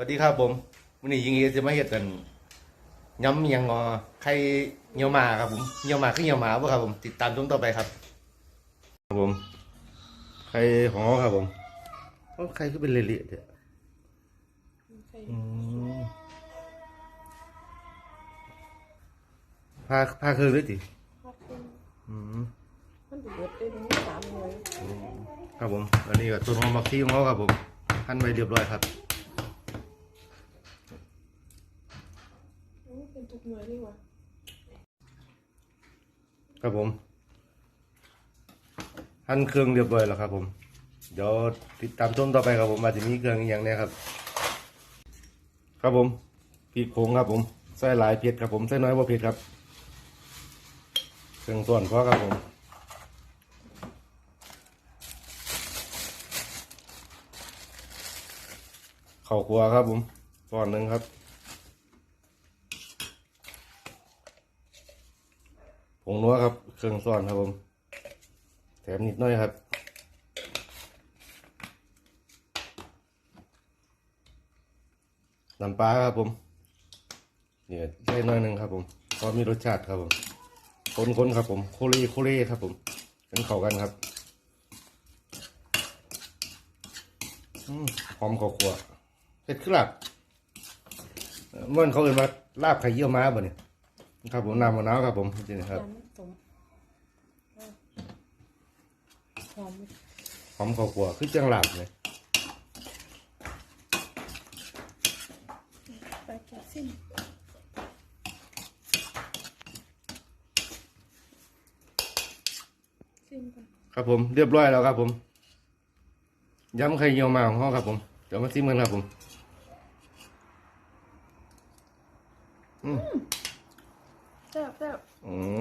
วัสดีครับผมวันนี้ยิงเอจะมาเฮ็ดกันย้ำยังงอไข่เหี่ยวหมาครับผมเหี่ยวหมาคือเหี่ยวหมาบ่ครับผมติดตามชมต่อไปครับครับผมไข่ของเขาครับผมโอ้ไข่คือเป็นเละๆเด้อใส่อืมพาพาคือเลยติภาพเป็นอืมมันดูเบิดได้ถึงสามหน่วยครับผม อันนี้ก็ต้นหอมบักชีของเขาครับผมหั่นไว้เรียบร้อยครับ โอ้ เป็นทุกหน่วยดีกว่าครับผมหั่นเครื่องเรียบร้อยแล้วครับ ผม เดี๋ยวติดตามชมต่อไปครับผมว่าจจะมีเครื่องอย่างนี้ครับ ครับผมพริกผงครับ ผมใส่หลายเผ็ดครับผมใส่น้อยว่าเผ็ดครับ เครื่องส่วนพอครับผมข้าวคั่วครับผมส่วนหนึ่งครับ ผงนัวครับ เครื่องซ้อนครับผม แถมนิดหน่อยครับน้ำปลาครับผมเนี่ยใส่น่อยหนึ่งครับผมพอมีรสชาติครับผมคนๆครับผมโคเล่โคเล่ครับผมกันเข้ากันครับหอมข้าวคั่วเผ็ดขึ้นหลับเอ่อมันเขาเอ่ยมาลาบไข่เยี่ยวม้าบ่เนี่ย ครับผมน้ำมะนาวครับผมนี่นะครับยำมันสมหอมหอมข้าวคั่วคือจังหลับเลยไปแกะสิ้นสิ้นก่อนครับผมเรียบร้อยแล้วครับผมยำไข่เยี่ยวม้าของเขาครับผมเดี๋ยวมาซิมกันครับผม อืม แซ่บแซ่บอืม